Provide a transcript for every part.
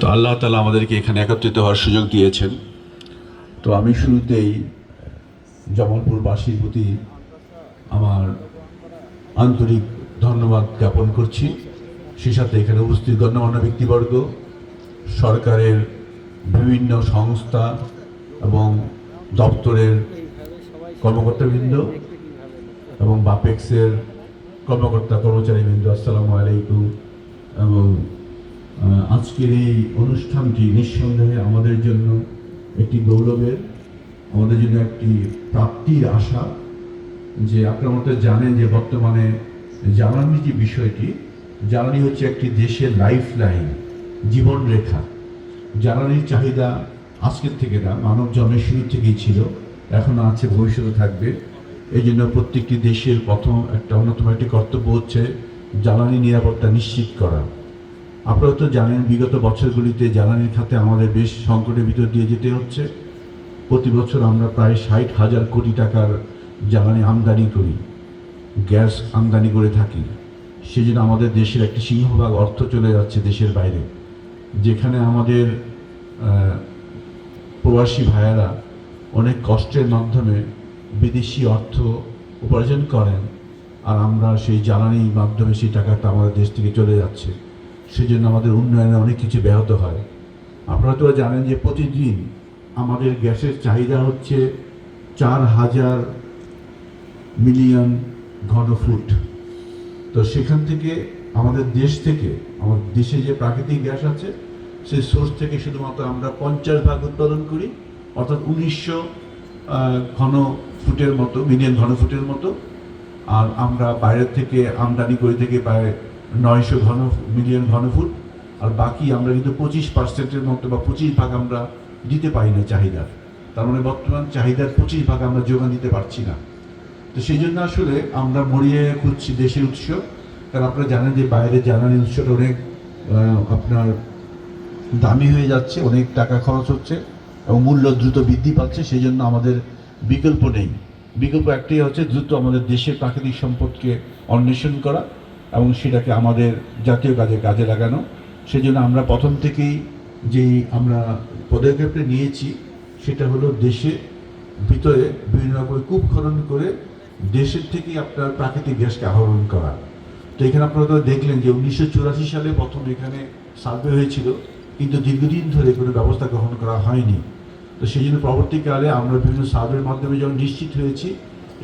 তো আল্লাহ তালা আমাদেরকে এখানে একত্রিত হওয়ার সুযোগ দিয়েছেন। তো আমি শুরুতেই জামালপুরবাসীর প্রতি আমার আন্তরিক ধন্যবাদ জ্ঞাপন করছি। সে সাথে এখানে উপস্থিত গণ্যমান্য ব্যক্তিবর্গ, সরকারের বিভিন্ন সংস্থা এবং দপ্তরের কর্মকর্তাবৃন্দ এবং বাপেক্সের কর্মকর্তা কর্মচারীবৃন্দ, আসসালামু আলাইকুম এবং আজকের এই অনুষ্ঠানটি নিঃসন্দেহে আমাদের জন্য একটি গৌরবের, আমাদের জন্য একটি প্রাপ্তির আশা যে আপনার মতো জানেন যে বর্তমানে জ্বালানি যে বিষয়টি, জ্বালানি হচ্ছে একটি দেশের লাইফ লাইন জীবনরেখা। জ্বালানির চাহিদা আজকের থেকে না মানব জন্মের শুরু থেকেই ছিল এখনও আছে, ভবিষ্যতে থাকবে। এই জন্য প্রত্যেকটি দেশের প্রথম একটা অন্যতম একটি কর্তব্য হচ্ছে জ্বালানি নিরাপত্তা নিশ্চিত করা। আপনারা তো জানেন, বিগত বছরগুলিতে জ্বালানির খাতে আমাদের বেশ সংকটের ভিতর দিয়ে যেতে হচ্ছে। প্রতি বছর আমরা প্রায় ষাট হাজার কোটি টাকার জ্বালানি আমদানি করি, গ্যাস আমদানি করে থাকি। সেজন্য আমাদের দেশের একটি সিংহভাগ অর্থ চলে যাচ্ছে দেশের বাইরে। যেখানে আমাদের প্রবাসী ভাইয়েরা অনেক কষ্টের মাধ্যমে বিদেশি অর্থ উপার্জন করেন, আর আমরা সেই জ্বালানির মাধ্যমে সেই টাকাটা আমাদের দেশ থেকে চলে যাচ্ছে। সেজন্য আমাদের উন্নয়নে অনেক কিছু ব্যাহত হয়। আপনারা তো জানেন যে প্রতিদিন আমাদের গ্যাসের চাহিদা হচ্ছে চার হাজার মিলিয়ন ঘনফুট। তো সেখান থেকে আমাদের দেশ থেকে, আমাদের দেশে যে প্রাকৃতিক গ্যাস আছে, সেই সোর্স থেকে শুধুমাত্র আমরা পঞ্চাশ ভাগ উৎপাদন করি, অর্থাৎ উনিশশো ঘন ফুটের মতো, মিলিয়ন ঘন ফুটের মতো। আর আমরা বাইরের থেকে আমদানি করে থেকে প্রায় নয়শো ঘন, মিলিয়ন ঘনফুট, আর বাকি আমরা কিন্তু পঁচিশ পার্সেন্টের মতো বা পঁচিশ ভাগ আমরা দিতে পারি না চাহিদার। তার মানে বর্তমান চাহিদার পঁচিশ ভাগ আমরা যোগান দিতে পারছি না। তো সেই জন্য আসলে আমরা মরিয়ে খুঁজছি দেশের উৎস। কারণ আপনারা জানেন যে বাইরে জ্বালানি উৎসটা অনেক আপনার দামি হয়ে যাচ্ছে, অনেক টাকা খরচ হচ্ছে এবং মূল্য দ্রুত বৃদ্ধি পাচ্ছে, সেই জন্য আমাদের বিকল্প নেই। বিকল্প একটাই হচ্ছে দ্রুত আমাদের দেশের প্রাকৃতিক সম্পদকে অন্বেষণ করা। এবং সেটাকে আমাদের জাতীয় কাজে কাজে লাগানো। সেই জন্য আমরা প্রথম থেকেই যেই আমরা পদক্ষেপটা নিয়েছি, সেটা হলো দেশে ভিতরে বিভিন্ন রকমের কূপ খনন করে দেশের থেকেই আপনার প্রাকৃতিক গ্যাসকে আহরণ করা। তো এখানে আপনারা দেখলেন যে উনিশশো চুরাশি সালে প্রথম এখানে সার্ভে হয়েছিল, কিন্তু দীর্ঘদিন ধরে কোনো ব্যবস্থা গ্রহণ করা হয়নি। তো সেই জন্য পরবর্তীকালে আমরা বিভিন্ন সার্ভের মাধ্যমে যখন নিশ্চিত হয়েছি,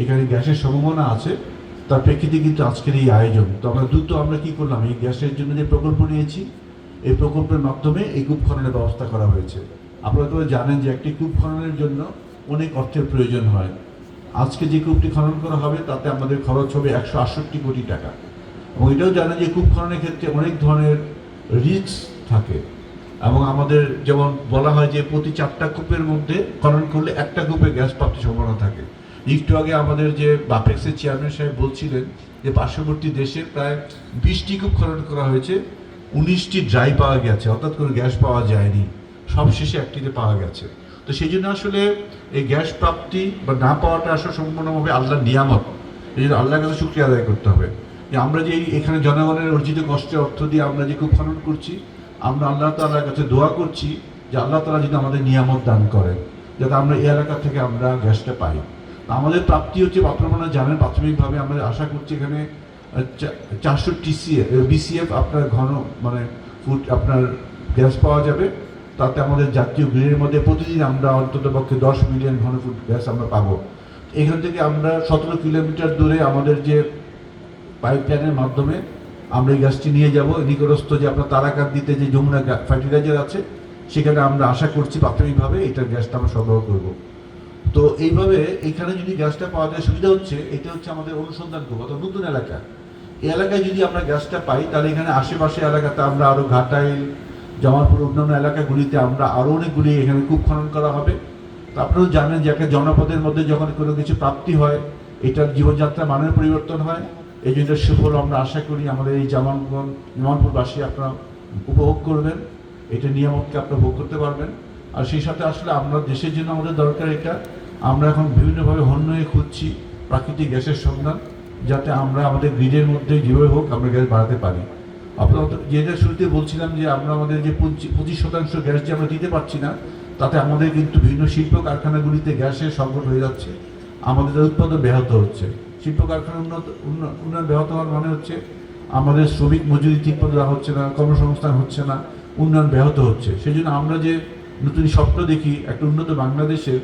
এখানে গ্যাসের সম্ভাবনা আছে তার প্রেক্ষিতে কিন্তু আজকের এই আয়োজন। তো আমরা দ্রুত আমরা কি করলাম? এই গ্যাসের জন্য যে প্রকল্প নিয়েছি, এই প্রকল্পের মাধ্যমে এই কূপ খননের ব্যবস্থা করা হয়েছে। আপনারা তো জানেন যে একটি কূপ খননের জন্য অনেক অর্থের প্রয়োজন হয়। আজকে যে কূপটি খনন করা হবে, তাতে আমাদের খরচ হবে একশো আটষট্টি কোটি টাকা। এবং এটাও জানেন যে কূপ খননের ক্ষেত্রে অনেক ধরনের রিস্ক থাকে। এবং আমাদের যেমন বলা হয় যে প্রতি চারটা কূপের মধ্যে খনন করলে একটা কূপে গ্যাস প্রাপ্তির সম্ভাবনা থাকে। একটু আগে আমাদের যে বাপেক্সের চেয়ারম্যান সাহেব বলছিলেন যে পার্শ্ববর্তী দেশে প্রায় বিশটি কূপ খনন করা হয়েছে, উনিশটি ড্রাই পাওয়া গেছে, অর্থাৎ কোনো গ্যাস পাওয়া যায়নি। সবশেষে একটিতে পাওয়া গেছে। তো সেই জন্য আসলে এই গ্যাস প্রাপ্তি বা না পাওয়াটা আসলে সম্পূর্ণভাবে আল্লাহর নিয়ামত। এই জন্য আল্লাহর কাছে শুক্রিয়া আদায় করতে হবে। যে আমরা যে এখানে জনগণের অর্জিত কষ্টের অর্থ দিয়ে আমরা যে কূপ খনন করছি, আমরা আল্লাহ তাআলার কাছে দোয়া করছি যে আল্লাহ তালা যদি আমাদের নিয়ামত দান করেন, যাতে আমরা এই এলাকা থেকে আমরা গ্যাসটা পাই। আমাদের প্রাপ্তি হচ্ছে আপনারা জানেন, প্রাথমিকভাবে আমরা আশা করছি এখানে চারশো টিসিএফ বিসিএফ আপনার ঘন মানে ফুট আপনার গ্যাস পাওয়া যাবে। তাতে আমাদের জাতীয় গ্রিডের মধ্যে প্রতিদিন আমরা অন্তত পক্ষে দশ মিলিয়ন ঘন ফুট গ্যাস আমরা পাবো। এখান থেকে আমরা সতেরো কিলোমিটার দূরে আমাদের যে পাইপলাইনের মাধ্যমে আমরা এই গ্যাসটি নিয়ে যাব। নিকটস্থ যে আপনার তারাকাত দিতে যে যমুনা ফার্টিলাইজার আছে, সেখানে আমরা আশা করছি প্রাথমিকভাবে এটার গ্যাসটা আমরা সরবরাহ করব। তো এইভাবে এখানে যদি গ্যাসটা পাওয়া যায়, সুবিধা হচ্ছে, এটা হচ্ছে আমাদের অনুসন্ধান করব অর্থাৎ নতুন এলাকা। এই এলাকায় যদি আমরা গ্যাসটা পাই, তাহলে এখানে আশেপাশে এলাকাতে আমরা আরও ঘাটাইল, জামালপুর অন্যান্য এলাকাগুলিতে আমরা আরও অনেকগুলি এখানে কূপ খনন করা হবে। তো আপনারাও জানেন যে একটা জনপদের মধ্যে যখন কোনো কিছু প্রাপ্তি হয়, এটার জীবনযাত্রার মানের পরিবর্তন হয়। এই জন্য সুফল আমরা আশা করি আমাদের এই জামালগঞ্জ জামালপুরবাসী আপনারা উপভোগ করবেন। এটা নিয়ামতকে আপনারা ভোগ করতে পারবেন। আর সেই সাথে আসলে আমরা দেশের জন্য আমাদের দরকার এটা আমরা এখন বিভিন্নভাবে হন্য হয়ে খুঁজছি প্রাকৃতিক গ্যাসের সন্ধান, যাতে আমরা আমাদের গ্রিডের মধ্যে যেভাবে হোক আমরা গ্যাস বাড়াতে পারি। আপনার যেটা শুরুতে বলছিলাম যে আমরা আমাদের যে পঁচিশ শতাংশ গ্যাস যে আমরা দিতে পারছি না, তাতে আমাদের কিন্তু বিভিন্ন শিল্প কারখানাগুলিতে গ্যাসের সংকট হয়ে যাচ্ছে। আমাদের উৎপাদন ব্যাহত হচ্ছে। শিল্প কারখানা উন্নত উন্ন- উন্নয়ন ব্যাহত হওয়ার মানে হচ্ছে আমাদের শ্রমিক মজুরি ঠিক মতো দেওয়া হচ্ছে না, কর্মসংস্থান হচ্ছে না, উন্নয়ন ব্যাহত হচ্ছে। সেই জন্য আমরা যে নতুন স্বপ্ন দেখি, একটা উন্নত বাংলাদেশের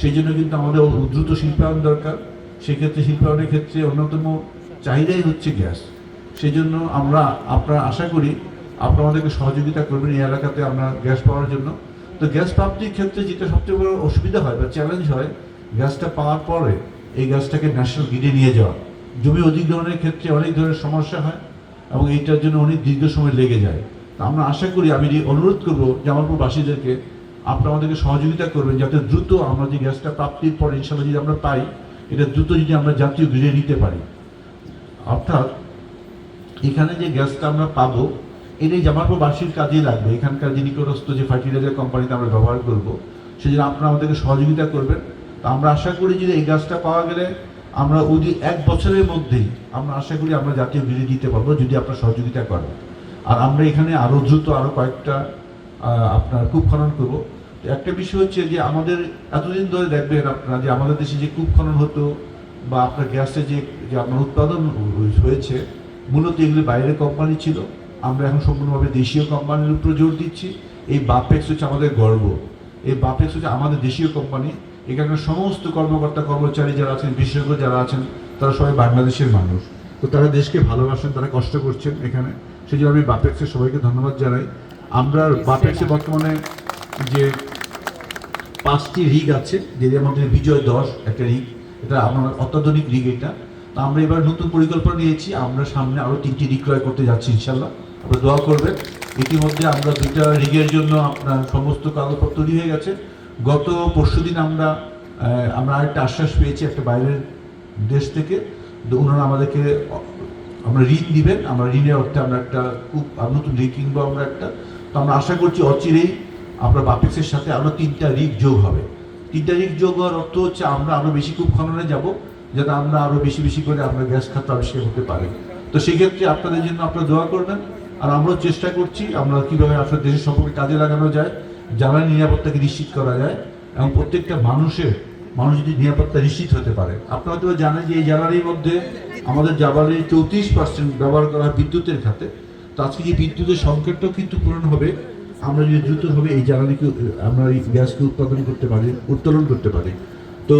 সেই জন্য কিন্তু আমাদের দ্রুত শিল্পায়ন দরকার। সেক্ষেত্রে শিল্পায়নের ক্ষেত্রে অন্যতম চাহিদাই হচ্ছে গ্যাস। সেই জন্য আমরা, আপনারা আশা করি আপনারা আমাদেরকে সহযোগিতা করবেন এই এলাকাতে আমরা গ্যাস পাওয়ার জন্য। তো গ্যাস প্রাপ্তির ক্ষেত্রে যেটা সবচেয়ে বড় অসুবিধা হয় বা চ্যালেঞ্জ হয়, গ্যাসটা পাওয়ার পরে এই গ্যাসটাকে ন্যাশনাল গ্রিডে নিয়ে যাওয়া। জমি অধিগ্রহণের ক্ষেত্রে অনেক ধরনের সমস্যা হয় এবং এইটার জন্য অনেক দীর্ঘ সময় লেগে যায়। তা আমরা আশা করি, আমি অনুরোধ করব জামালপুরবাসীদেরকে আপনারা আমাদেরকে সহযোগিতা করবেন যাতে দ্রুত আমরা যে গ্যাসটা প্রাপ্তির পর ইনশাল্লাহ যদি আমরা পাই, এটা দ্রুত যদি আমরা জাতীয় গ্রিডে নিতে পারি। অর্থাৎ এখানে যে গ্যাসটা আমরা পাবো, এটাই জামালপুরবাসীর কাজেই লাগবে। এখানকার যে নিকটস্থ যে ফার্টিলাইজার কোম্পানিতে আমরা ব্যবহার করব সেই জন্য আপনারা আমাদেরকে সহযোগিতা করবেন। তো আমরা আশা করি যে এই গ্যাসটা পাওয়া গেলে আমরা ওই এক বছরের মধ্যেই আমরা আশা করি আমরা জাতীয় গ্রিডে দিতে পারব, যদি আপনার সহযোগিতা করেন। আর আমরা এখানে আরও দ্রুত আরও কয়েকটা আপনার কূপ খনন করব। একটা বিষয় হচ্ছে যে আমাদের এতদিন ধরে দেখবেন আপনারা যে আমাদের দেশে যে কূপ খনন হতো বা আপনার গ্যাসের যে যে আপনার উৎপাদন হয়েছে মূলত এগুলি বাইরের কোম্পানি ছিল। আমরা এখন সম্পূর্ণভাবে দেশীয় কোম্পানির উপর জোর দিচ্ছি। এই বাপেক্স হচ্ছে আমাদের গর্ব। এই বাপেক্স হচ্ছে আমাদের দেশীয় কোম্পানি এখানকার সমস্ত কর্মকর্তা কর্মচারী যারা আছেন বিশেষজ্ঞ যারা আছেন তারা সবাই বাংলাদেশের মানুষ। তো তারা দেশকে ভালোবাসেন তারা কষ্ট করছেন এখানে। সেই জন্য আমি বাপেক্সের সবাইকে ধন্যবাদ জানাই। আমরা বাপেক্সে বর্তমানে যে পাঁচটি রিগ আছে যেটার মধ্যে বিজয় দশ, একটা রিগ। এটা আমার অত্যাধুনিক রিগ এটা। তো আমরা এবার নতুন পরিকল্পনা নিয়েছি, আমরা সামনে আরও তিনটি রিগ ক্রয় করতে যাচ্ছি ইনশাল্লাহ আপনারা দোয়া করবেন। ইতিমধ্যে আমরা দুইটা রিগের জন্য আপনার সমস্ত কাগজপত্র তৈরি হয়ে গেছে। গত পরশুদিন আমরা আমরা একটা আশ্বাস পেয়েছি একটা বাইরের দেশ থেকে। ওনারা আমাদেরকে, আমরা ঋণ দিবেন। আমরা ঋণের অর্থে আমরা একটা খুব নতুন রিগ কিনবো আমরা একটা। তো আমরা আশা করছি অচিরেই আমরা বাপেক্সের সাথে আরও তিনটা রিগ যোগ হবে। তিনটা রিগ যোগ হওয়ার অর্থ হচ্ছে আমরা আরও বেশি কূপ খননে যাব, যাতে আমরা আরও বেশি বেশি করে আমরা গ্যাস খাত আবিষ্কার হতে পারি। তো সেক্ষেত্রে আপনাদের জন্য আপনারা দোয়া করবেন। আর আমরাও চেষ্টা করছি আমরা কীভাবে আসলে দেশের সম্পর্কে কাজে লাগানো যায়, জ্বালানি নিরাপত্তাকে নিশ্চিত করা যায়, এবং প্রত্যেকটা মানুষের, মানুষ যদি নিরাপত্তা নিশ্চিত হতে পারে। আপনারা তো জানেন যে এই জ্বালানির মধ্যে আমাদের জ্বালানির চৌত্রিশ পার্সেন্ট ব্যবহার করা বিদ্যুতের খাতে। তো আজকে যে বিদ্যুতের সংকটটাও কিন্তু পূরণ হবে আমরা যদি দ্রুতভাবে এই জ্বালানিকে, আমরা এই গ্যাসকে উৎপাদন করতে পারি, উত্তোলন করতে পারি। তো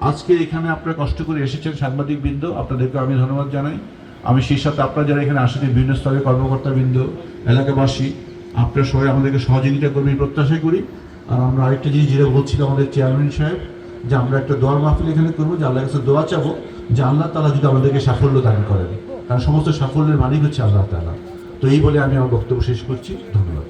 আজকে এখানে আপনারা কষ্ট করে এসেছেন সাংবাদিক বৃন্দ আপনাদেরকে আমি ধন্যবাদ জানাই। আমি সেই সাথে আপনারা যারা এখানে আসেন, বিভিন্ন স্তরের কর্মকর্তা বৃন্দ এলাকাবাসী, আপনারা সবাই আমাদেরকে সহযোগিতা করবেন প্রত্যাশা করি। আর আমরা আরেকটা জিনিস যেটা বলছিল আমাদের চেয়ারম্যান সাহেব, যে আমরা একটা দোয়ার মাহফিল এখানে করব, যে আল্লাহ কাছে দোয়া চাবো, যে আল্লাহ তালা যদি আমাদেরকে সাফল্য দান করেন। কারণ সমস্ত সাফল্যের মালিক হচ্ছে আল্লাহ তালা। তো এই বলে আমি আমার বক্তব্য শেষ করছি। ধন্যবাদ।